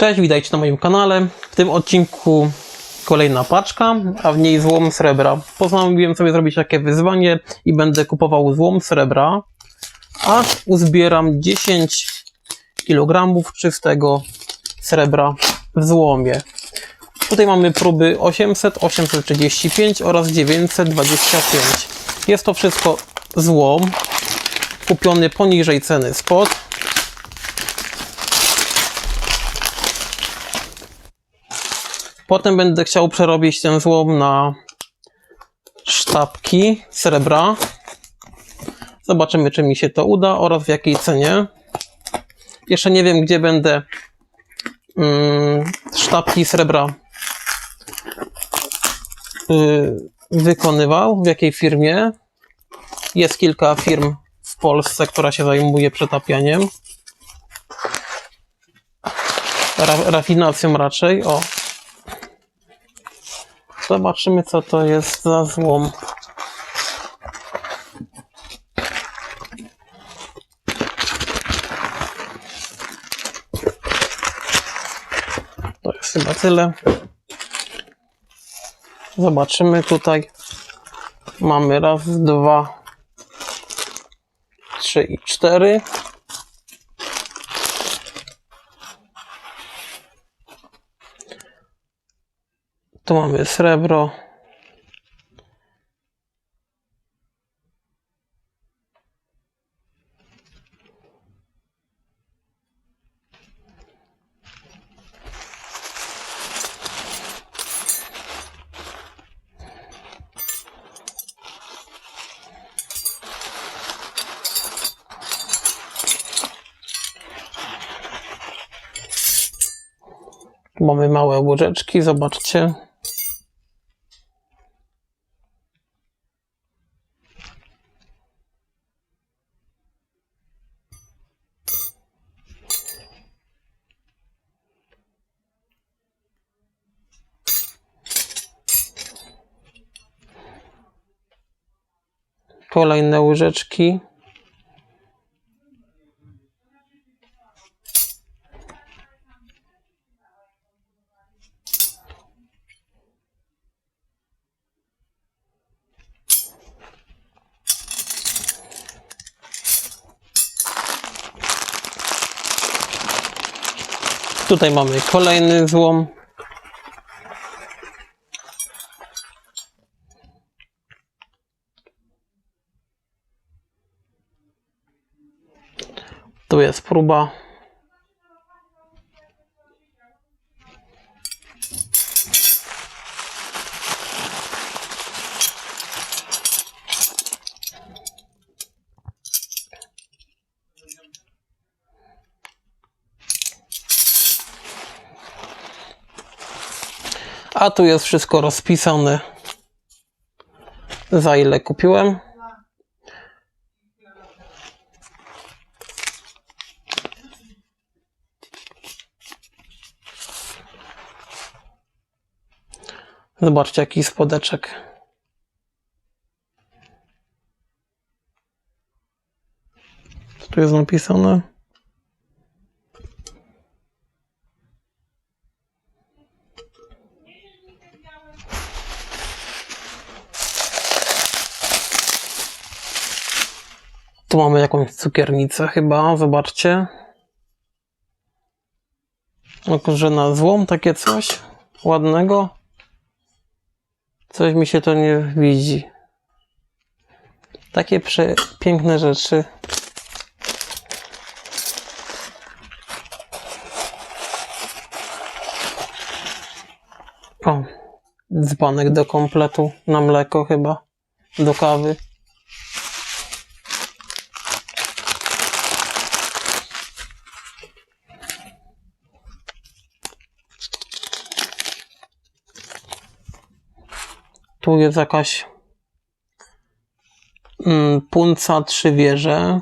Cześć, witajcie na moim kanale. W tym odcinku kolejna paczka, a w niej złom srebra. Postanowiłem sobie zrobić takie wyzwanie i będę kupował złom srebra, aż uzbieram 10 kg czystego srebra w złomie. Tutaj mamy próby 800, 835 oraz 925. Jest to wszystko złom kupiony poniżej ceny spot. Potem będę chciał przerobić ten złom na sztabki srebra. Zobaczymy, czy mi się to uda oraz w jakiej cenie. Jeszcze nie wiem, gdzie będę mm, sztabki srebra y, wykonywał, w jakiej firmie. Jest kilka firm w Polsce, która się zajmuje przetapianiem. Ra rafinacją raczej. O, Zobaczymy, co to jest za złom. To jest chyba tyle. Zobaczymy tutaj. Mamy raz, dwa, trzy i cztery. Tu mamy srebro. Mamy małe łyżeczki, zobaczcie. Kolejne łyżeczki. Tutaj mamy kolejny złom. Tu jest próba. A tu jest wszystko rozpisane. Za ile kupiłem. Zobaczcie, jaki spodeczek. Co tu jest napisane? Tu mamy jakąś cukiernicę chyba, zobaczcie. Tylko, że na złom takie coś ładnego. Coś mi się to nie widzi. Takie piękne rzeczy. O, dzbanek do kompletu na mleko chyba. Do kawy. Tu jest jakaś mm, punca trzy wieże.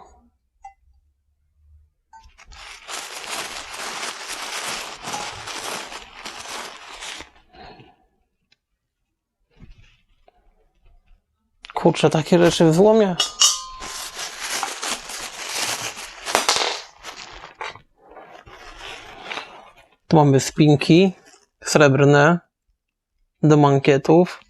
Kurczę, takie rzeczy w złomie. Tu mamy spinki srebrne do mankietów.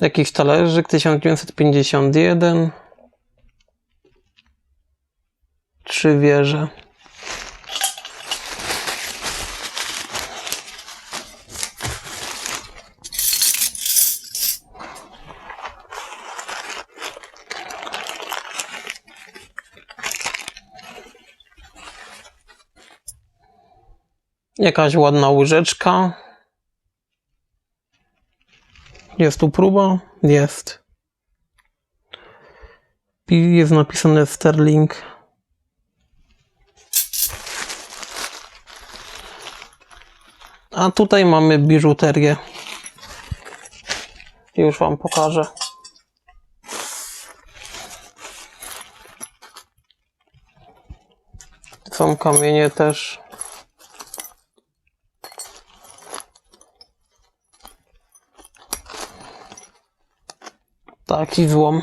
Jakiś talerzyk 1951. Trzy wieże. Jakaś ładna łyżeczka. Jest tu próba? Jest. Jest napisane Sterling. A tutaj mamy biżuterię. Już Wam pokażę. Są kamienie też. Taki złom.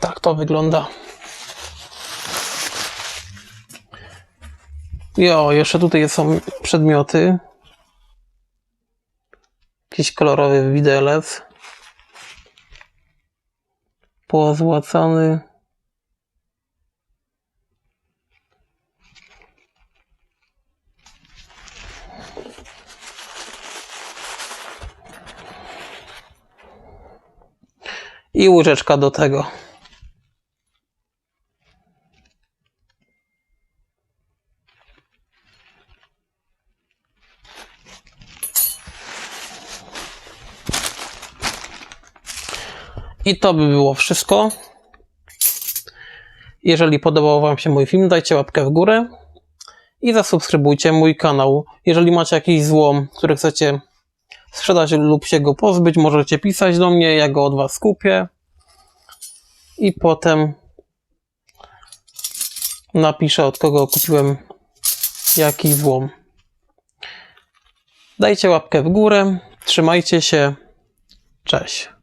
Tak to wygląda. Jo, jeszcze tutaj są przedmioty. Jakiś kolorowy widelec. Pozłacany. I łyżeczka do tego. I to by było wszystko. Jeżeli podobał Wam się mój film, dajcie łapkę w górę i zasubskrybujcie mój kanał. Jeżeli macie jakiś złom, który chcecie sprzedać lub się go pozbyć, możecie pisać do mnie, ja go od Was kupię i potem napiszę od kogo kupiłem jaki złom. Dajcie łapkę w górę, trzymajcie się, cześć.